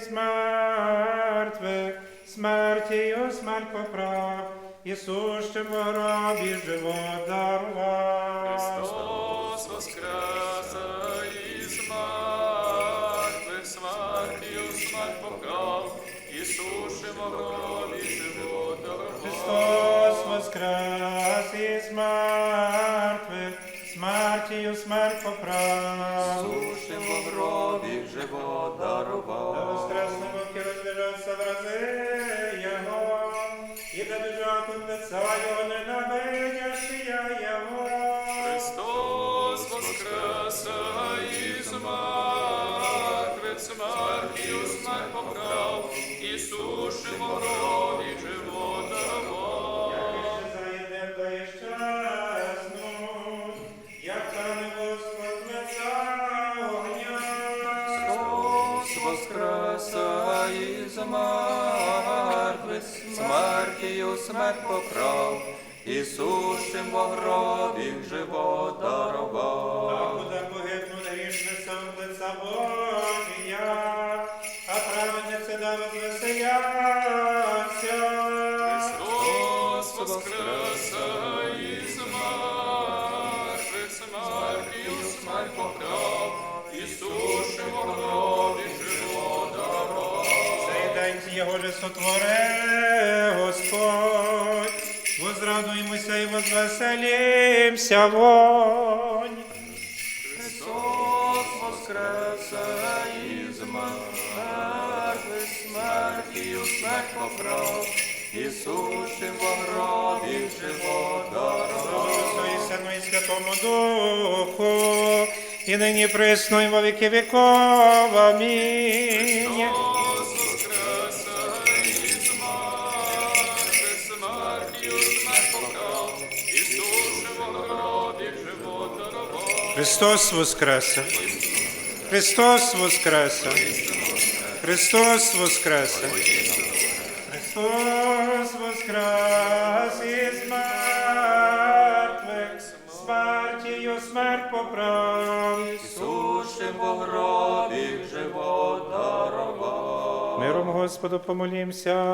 із мертвих, смертію смерть поправ, і сущим в гробі живот дарував. Христос воскресе із мертвих, смертю смерть покрав, Ісушим в гробі живот дарував. Христос воскрес із мертвих, смертію смерть поправ. Гробі живот дарував. Да воскресне вовки розбіжаться в рази Його, і да біжать от лица Його ненавидящі Його. Христос воскресе із мертвих, смертю смерть покрав, Ісушим в гробі смерть поправ, Ісушим в гробі живот дарував. куди погибнуть грішниця в лиця Божія, а праведниці да возвеселяться. Христос воскресе із мертвих, смертю смерть покрав, Ісушим в гробі. День його же сотворе Господь, возрадуємося і возвеселімся вонь. Христос воскресе із мертвих, смертію смерть поправ, Ісушим в гробі живот дарував. І Сину і Святому Духу, і нині присно, і во віки віков. Амінь. Христос воскресе! Христос воскресе! Христос воскресе! Христос воскрес із мертвих, смертію смерть поправ. Ісушим в гробі живот дарував. Миром Господу помолімся.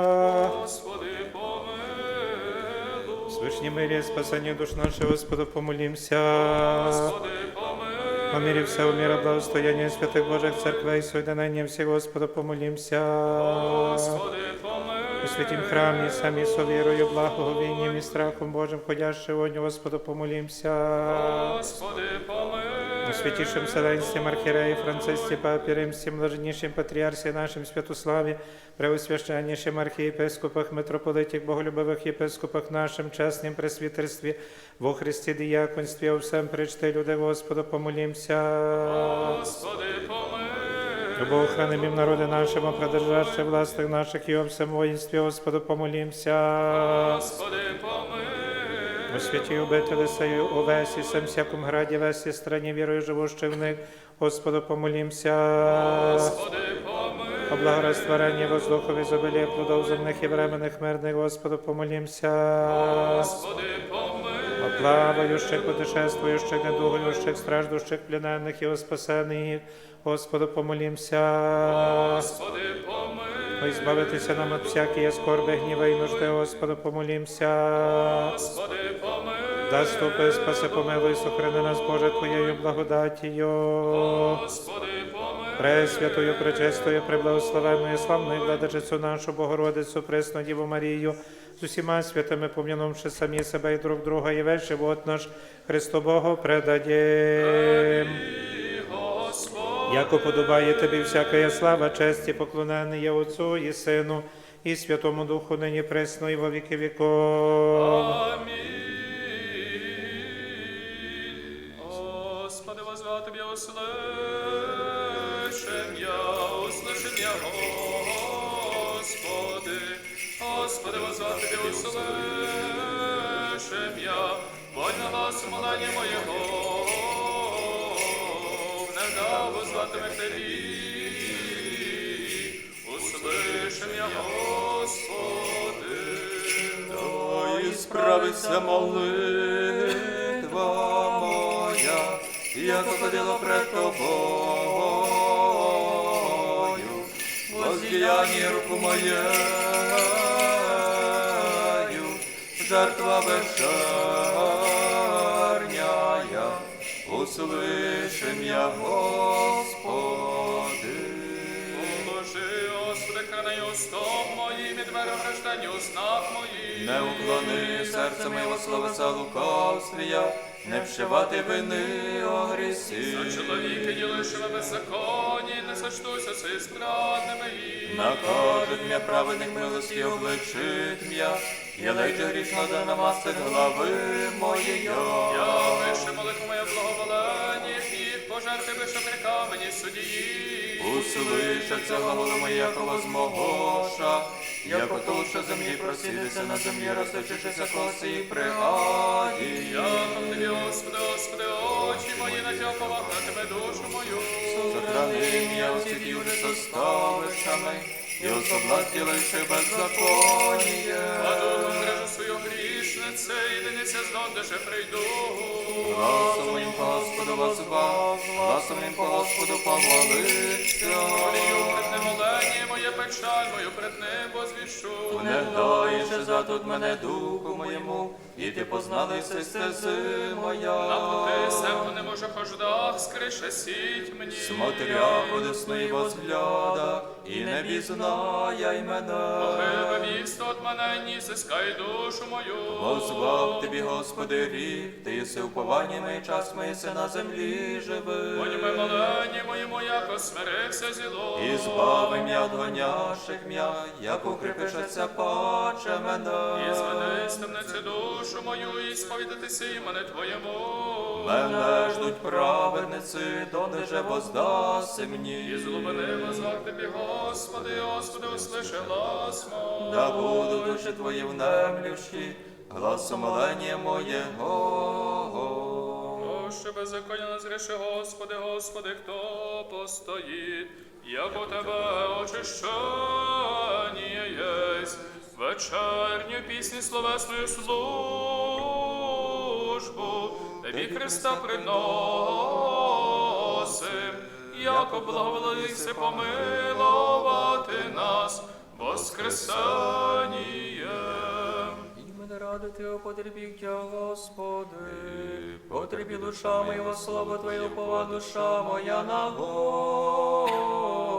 Господи, помилуй. Свишні мирі, спасання душ наших, Господу помолімся. Господи. По мірі всього міра благостояння святих Божих церквей, соєднання все Господу помолимся. Господи, помилуй. У святім храмі самі совірою, благоговінням і страхом Божим, ходящи Господу помолімся. Господи, помилуй. Святішим Вселенстві Архіреї, Францисті, Папі Римським, блаженнішим Патріарсі нашим Святославі, преосвященнішим архієпископах, митрополитіх, боголюбивих єпископах нашим, чесним пресвітерстві, во Христі діяконстві, у всем причти люди, Господу помолімся. Господи, помилуй. Богохранимім народи нашому, продержавши властих наших і о всем воїнстві, Господу помолімся. Господи, помилуй. У святі обители сею увесі, сем всяком граді, весі страні вірою живущих в них, Господу помолімся. Господи, помилуй. О благорастворенні воздухові забелі плодов земних і временних мирних, Господу помолімся. Господи, помилуй. О плаваючих, путешествуючих, недугуючих, страждущих, пленених і о спасених, Господу помолімся. Господи, помилуй. Ой, збавитися нам від всякої скорби, гніва і нужди, Господу помолімся. Господи, помилуй. Заступи, спаси, помилуй, сохрани нас, Боже, Твоєю благодатію. Господи, помилуй. Пресвятою, пречистою, преблагословенною, славною владичицю нашу Богородицю, пресну Діву Марію, з усіма святими пом'янувши самі себе і друг друга, і весь живот наш Христу Богу предадім. Яко подобає тобі всяка слава, честь і поклонення Отцу і Сину, і Святому Духу, нині пресно, і во віки віков. Амінь. Справиться молитва моя, як ходила пред тобою. воздіянні руку моєю, жертва вечерняя, услышим я, Господи. Храни устом моїм і двері врождені уснах моїх. Не уклони серце моє словеса лукавствія, не вшивати вини о грісі. За чоловіки ділишили беззаконні, не сочтуся си страдними їм. Накажет м'я праведник милості обличить м'я, я лече грішно да намастить глави моєї. Я вище молитву моє благоволення, і пожерти вище при камені судії. Услышаться глаголи мої, як возмогоша, як отуша землі просідеться на землі, розточишися коси і пригаді. Я тобі, Господи, Господи, очі мої на тя повагатиме душу мою. Сохрани меня у світі уже составишами, і особлать лише беззаконніє. А духом грежу свою грішнице, і дениці здондеше прийду. По Господу возвав, гласом моїм Господу помолився. Молію пред ним моє печаль, мою пред ним возвішу. Не даєш за тут мене духу моєму, і ти познали все стези На моя. пути семку не може хождах, скрише сіть мені. Смотря подесни возгляда, і не пізнає мене. Погибе місто от мене, ні сискай душу мою. Возвав тобі, Господи, рік, ти єси уповання моє, час моє си на землі живи. Подіми малені моєму, яко смирився зіло. І збави м'я від гоняших м'я, як укріпишеться паче мене. І зведи з темниці душу мою, і сповідатися імене Твоєму. Мене ждуть праведниці, донеже воздаси І мені. злобини возвав Тобі, Господи, Господи, услиши глас мой. Да буду душі твої внемлющі, гласом молення моєго. Проще беззаконня не згріши, Господи, Господи, хто постоїть, як у Тебе очищення єсть, вечерню пісню словесною службу, Тобі Христа приносим, як благоволився помилувати нас, воскресеніє. І мене радити о потребі Тя, Господи, потребі душа моєго, слава Твоє, упова душа моя на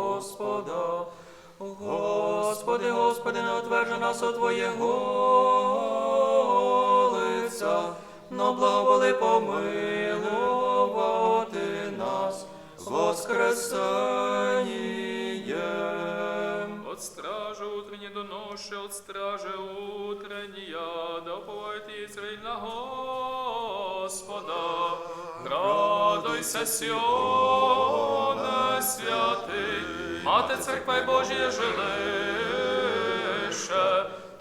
Господа. Господи, Господи, не отвержи нас от Твоєго лиця, но благоволи помилувати нас, воскресенієм. От стражи утренней доноши, от стражи утренняя, да уповает Израиль на Господа. Радуйся, Сионе, святий, Мати церква Божія жилище,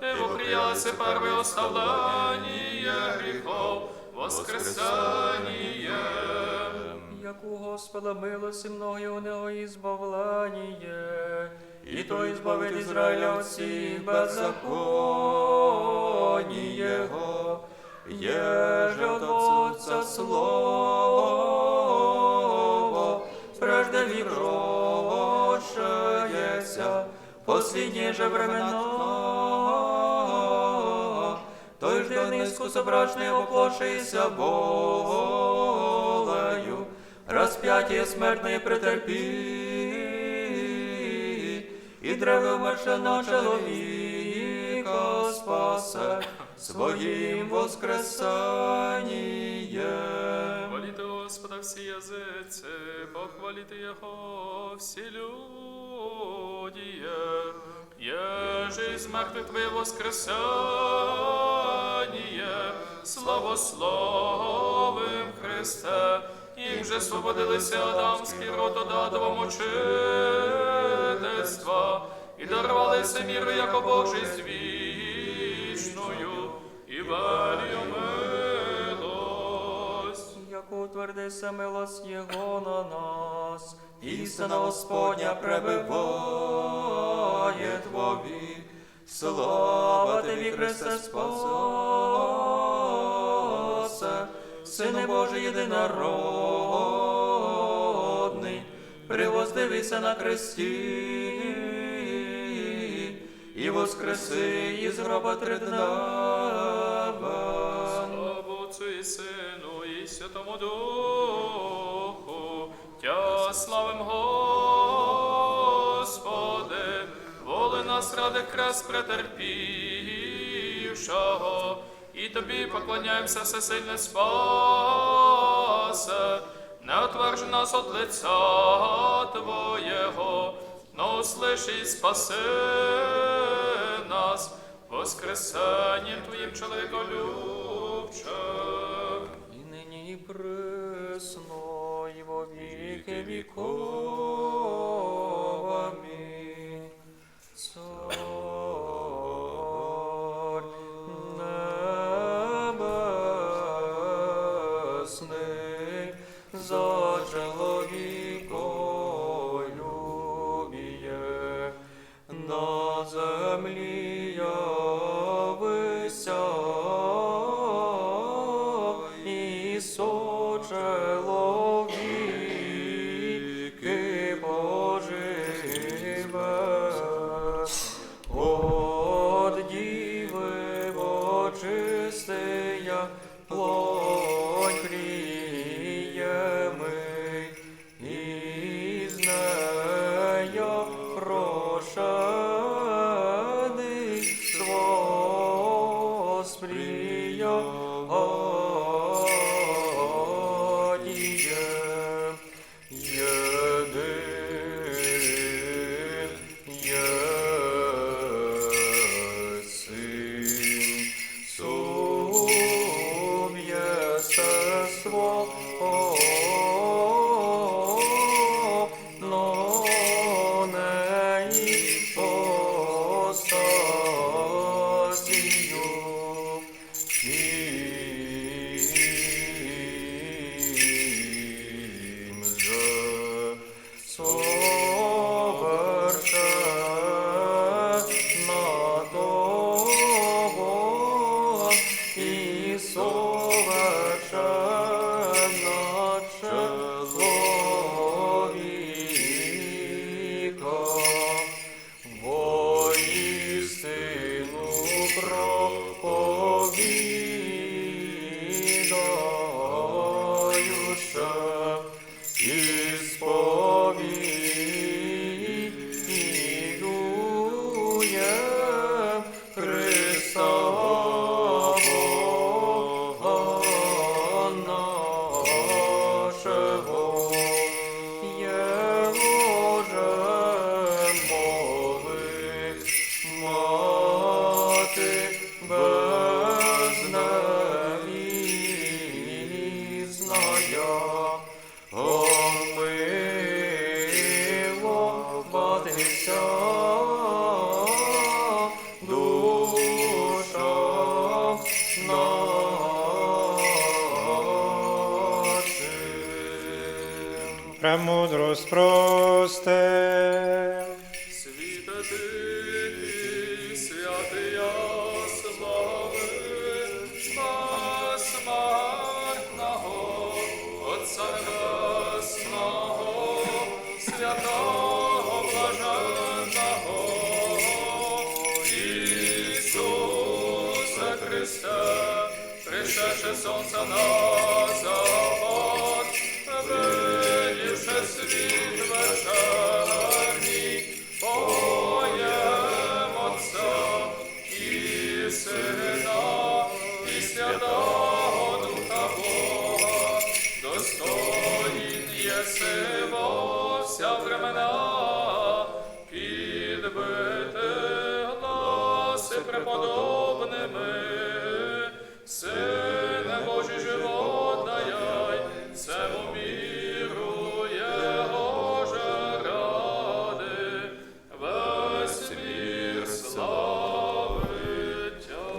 Ти вокрияси перве оставлення гріхов, воскресеніє. Як у Господа милости многие у него избавление, и то избавит Израиля от всех беззаконий его, еже от Отца Слово, прежде векрошееся, последние же времена, той жде низку собрачный оплошися волею, распятие смертное претерпи, и древно умершено человека спасе своим воскресением. Хвалите Господа всі язиці, похвалите Його всі люди. Еже из мертвых Твое воскресение, славословим Христе, їх же свободилися Адамський род от Адова мучительства, і дарувалися міру, як Божий з вічною, і велію милость. Як утвердися милость Його на нас, істина Господня пребиває Твові, слава Тобі, Христе спасе, Сине Божий єдинородний, привоздивися на кресті, воскреси із гроба триднева. Слава Отцу і Сину і Святому Духу, Тя славим Господи, воли нас ради крест претерпівшого, і Тобі поклоняємося всесильне спасе, не отвержи нас от лиця Твоєго, но услыши і спаси нас, воскресенням Твоїм чоловіколюбче. І нині і присно, і во віки віков. Премудрость просте. Світе ти, святия слави, безсмертного, Отця Небесного, святого блаженного, Ісусе Христе, пришедше сонце на вся времена, підбити гласи преподобними, Сине Божий живот даяй, всему миру Його ради, весь мир славить.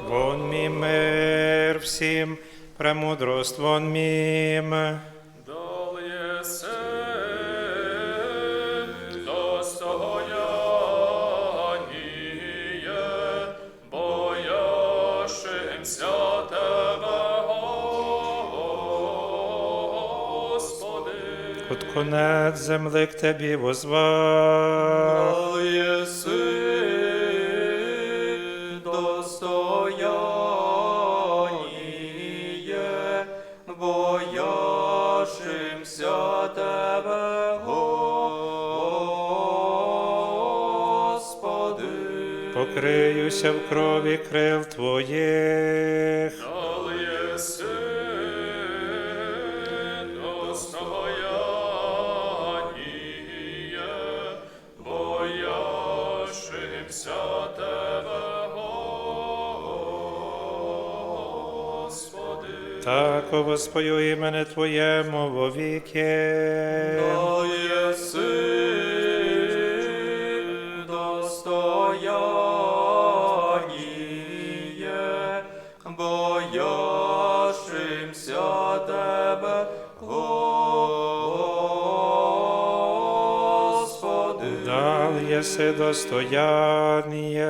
Вон мім мир всім, премудрость вон мім. конець земли к Тебі возвав. Єси достояние, бояшимся Тебе, Покриюся в крові крил Твоїх. Так воспою імене Твоєму вовіки. То єси достояние, бояшимся Тебе, Господи. Дал єси достояння.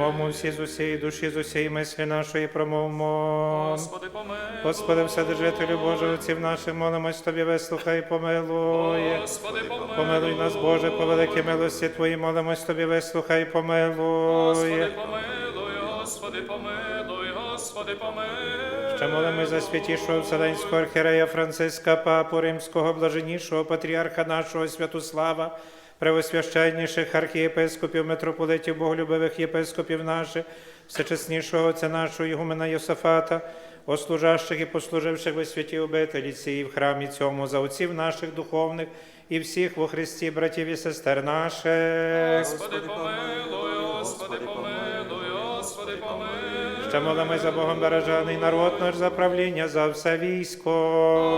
Промовмо всі з усієї душі, з усієї мислі нашої промовмо. Господи, помилуй. Господи, Вседержителю Боже, отців наших, молимось Тобі, вислухай, і помилуй. Господи, помилуй. Помилуй нас, Боже, по великій милості Твоїй, молимось Тобі, вислухай, і помилуй. Господи, помилуй, Господи, помилуй, Господи, помилуй. Ще молимось за святішого Вселенського архірея Франциска, Папу Римського, блаженнішого патріарха нашого Святослава, превосвященніших архієпископів, митрополитів, боголюбивих єпископів наших, всечеснішого отця нашого Ігумена Йосафата, ослужащих і послуживших ви святі обителі цієї в храмі цьому, за отців наших духовних і всіх во Христі, братів і сестер наших. Господи, помилуй, Господи, помилуй, Господи, помилуй. Ще молимось за Богом бережений народ наш за правління, за все військо.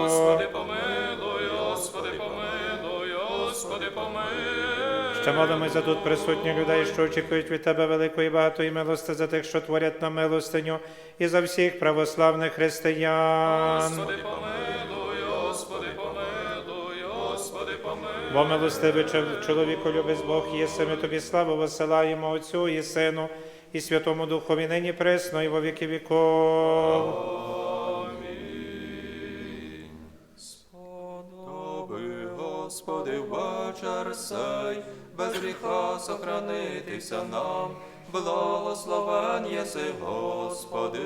Господи, помилуй, Ще молимось за тут присутніх людей, що очікують від Тебе великої багатої милости, за тих, що творять на милостиню, і за всіх православних християн. Господи, помилуй, Господи, помилуй, Господи, помилуй. Бо милостивий чоловіку любить Бог, єси ми тобі славу посилаємо Отцю і Сину, і Святому Духові нині пресно, і во віки віков. Господи, вечір сей, без гріха сохранитися нам, благословен єси, Господи,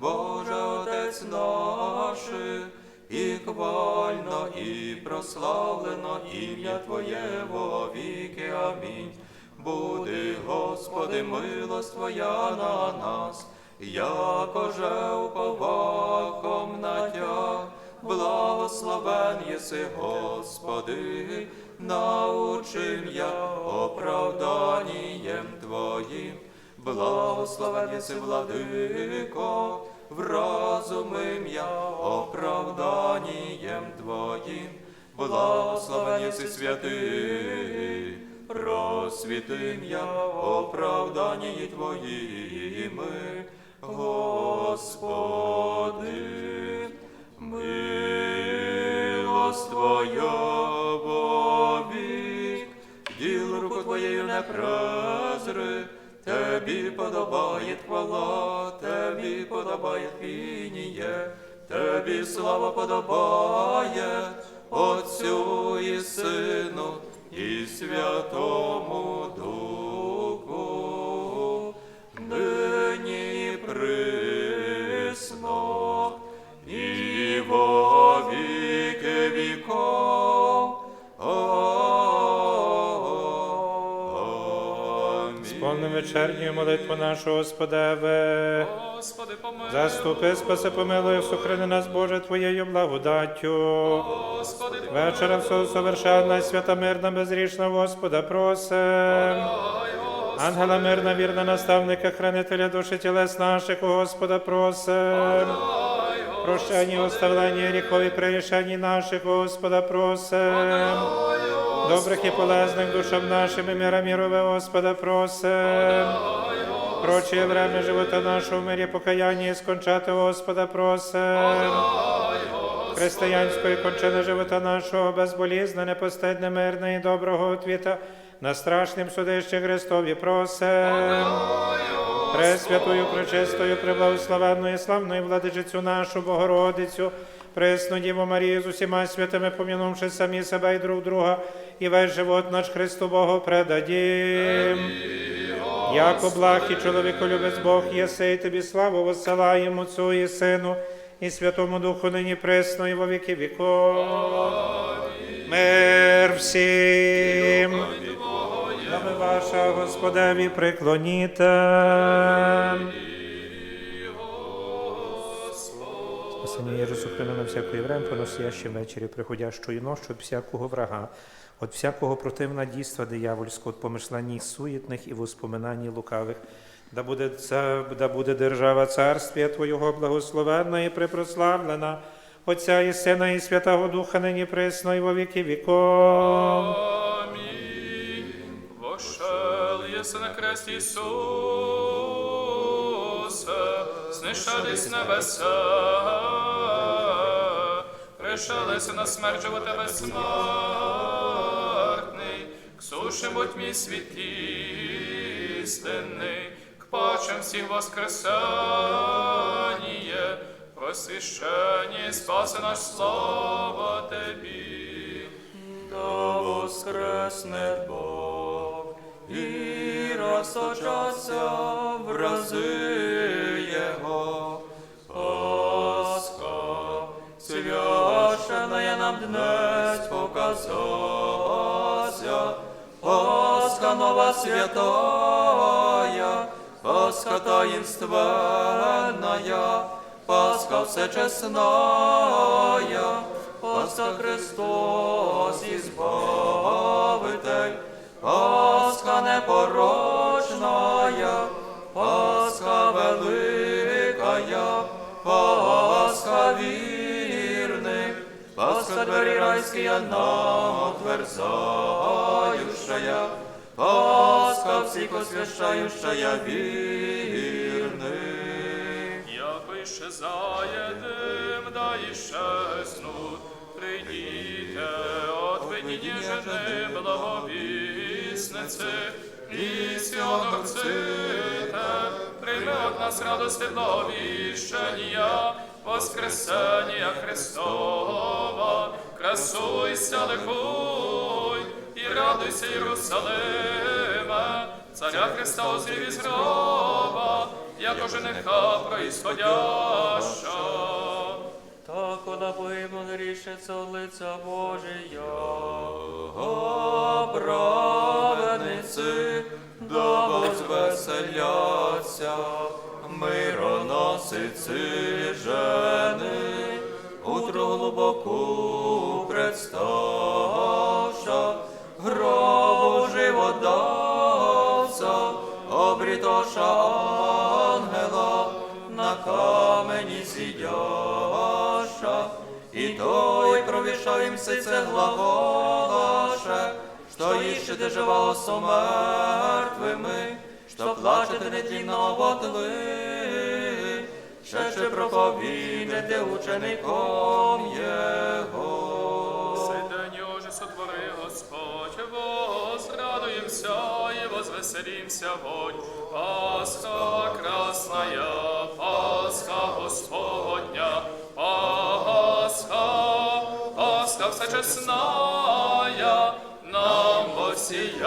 Боже Отець наших, і хвально, і прославлено ім'я Твоє во віки. Амінь. Буди, Господи, милость Твоя на нас, якоже уповаком на Тя, благословен єси, Господи, научим я оправданням Твоїм, благословен єси, владико, вразумим я оправданням Твоїм, благословен єси святий, просвітим я оправданні Твоїми, Господи, милость Твоя вовік, діл руку Твоєю не презри, Тебі подобає хвала, Тебі подобає пініє, Тебі слава подобає, Отцю і Сину, і Святому Духу, нині і во віки віков. Сповни вечерню молитву нашу, Господеве. Господи, помилуй. Заступи, спаси, помилуй, сохрани нас, Боже, Твоєю благодаттю. Господи, Вечора все совершенна, свята мирна, безрішна, Господа, просим. Ангела мирна, вірна наставника, хранителя душі тілес наших, Господа, просим. Прощення, оставлення гріхові прирішення наших, Господа, просим. Добрих і полезних душам нашим і мира мірове, Господа, просим. Прочее время живота нашого в мирі покаяння і скончати, Господа, просим. Християнської кончини живота нашого, безболізне, непостидне, мирне і доброго отвіта на страшнім судищі Христові просим. Пресвятою, пречистою, преблагословенною, славною владичицю нашу Богородицю, пресну Діву Марію з усіма святими, помінувши самі себе і друг друга, і весь живот наш Христу Богу предадім. Яко благ і чоловіку любець Бог єси, і тобі славу воссилаємо Отцу і Сину, і Святому Духу нині пресно, і во віки віков. Мир всім. Ваша Господеві приклоніте. Спасення Єрусу на всякої врем, поносящим вечері приходящої ночі від всякого врага, від всякого противна дійства диявольського, від помишлянь суєтних і воспоминані лукавих. Да буде, це, да буде держава царствія Твоєго благословенна і препрославлена, Отця і Сина, і Святого Духа, нині пресно, і во віки віков. Вошел єси на крест Ісусе, знищались небеса, пришелися на смерть живота безсмертний, к будь мій світ к пачам всіх воскресання, просвіщення, спаси наш слава Тебі. Да воскресне Бог і розточаться в рази Його. Пасха священная нам днес показася, Пасха нова святая, Пасха таинственная, Пасха всечесная, Пасха Христос избавитель, Пасха непорочная, Пасха великая, Пасха вірних, Пасха двері райськія нам отверзающая, Пасха всіх освящающая вірних. Яко іще заєдем, да іщезнут, прийдіте, от видіння жени благовісниці, і сіонорците, прийми от нас радости благовіщення, воскресення Христова, красуйся, лихуй, і радуйся, Єрусалиме, царя Христа озрів із гроба, яко жениха происходяща. Так вона погибла рішиться от лиця Божия. Праведниці, да возвеселяться, мироносиці жени, утро глибоку представша, гробу живодавця, обрітоша ангела, на камені сидяша, і той провішав їм сице глаголаше, що іщете живого со мертвими, що плачете нетлінно ботли, ще ще проповідете учеником Його. Сей день сотвори Господь, возрадуемся и возвеселимся водь. Пасха красная, Пасха Господня, Пасха всечесная, нам восия.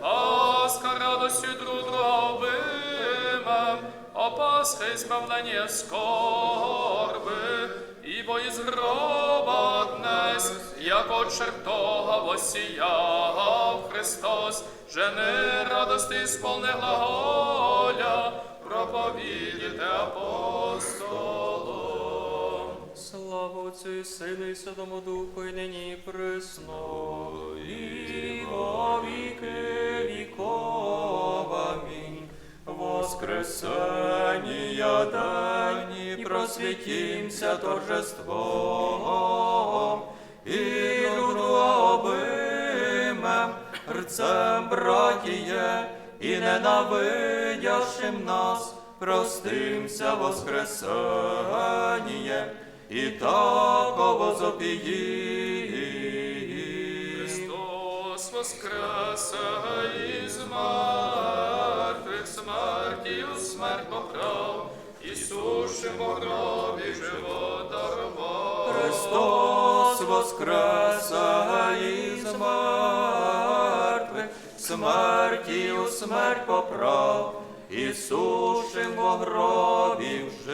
Пасха радостью друг друга вымем, о Пасха избавление скорби, ибо из гроба днес, як от чертога воссияв Христос, жени радости исполни глаголя, проповідіте апостолом. Отцю і Сину і Святому Духу, і нині і присно, і во віки віков. Амінь. Воскресення день, і просвітімся торжеством, і люду обимем, рцем братіє, і ненавидящим нас, простимся воскресення, і таково зопії. Христос воскресе із мертвих смертію смерть поправ, Ісушим у гробі живот дарував. Христос воскресе із мертвих, смертію смерть поправ, Ісушим во гробі в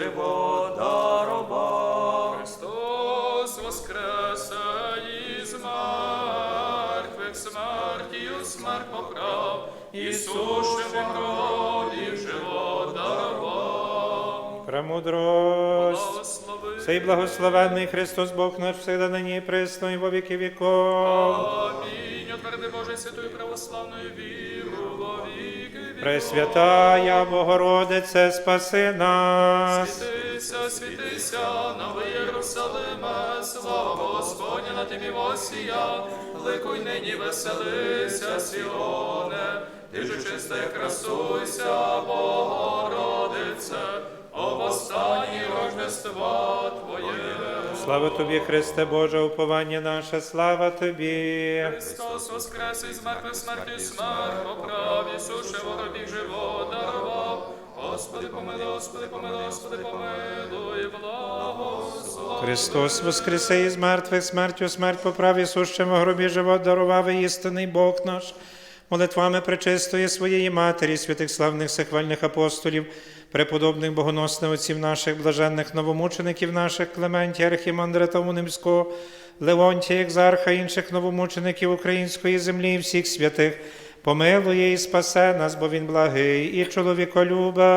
живот смерть поправ, Ісуше в гробі живот дарував. Премудрость. Цей благословенний Христос Бог наш всегда нині і присно, і во віки віков. Амінь. Отверди Боже святою православною віру во віки віков. Пресвятая Богородице, спаси нас. Світися, світися, новий Єрусалиме, слава Господня на тимі восія, ликуй нині веселися, Сіоне, ти же чиста, красуйся, Богородице, о восстанні рождества Твоє. Слава тобі, Христе Боже, уповання наше, слава тобі. Христос воскрес із мертвих смерті смерть, поправ, Ісуше, воробі живот дарував. Господи, помилуй, Господи, помилуй, Господи, помилуй, благослови. Христос воскресе із мертвих, смертю смерть поправ, сущим в гробі живот дарував істинний Бог наш. Молитвами пречистої своєї Матері, святих славних сихвальних апостолів, преподобних богоносних отців наших, блаженних новомучеників наших, Клементія, Архімандрита Унимського, Леонтія, Екзарха, інших новомучеників української землі і всіх святих, помилує і спасе нас, бо Він благий і чоловіколюба.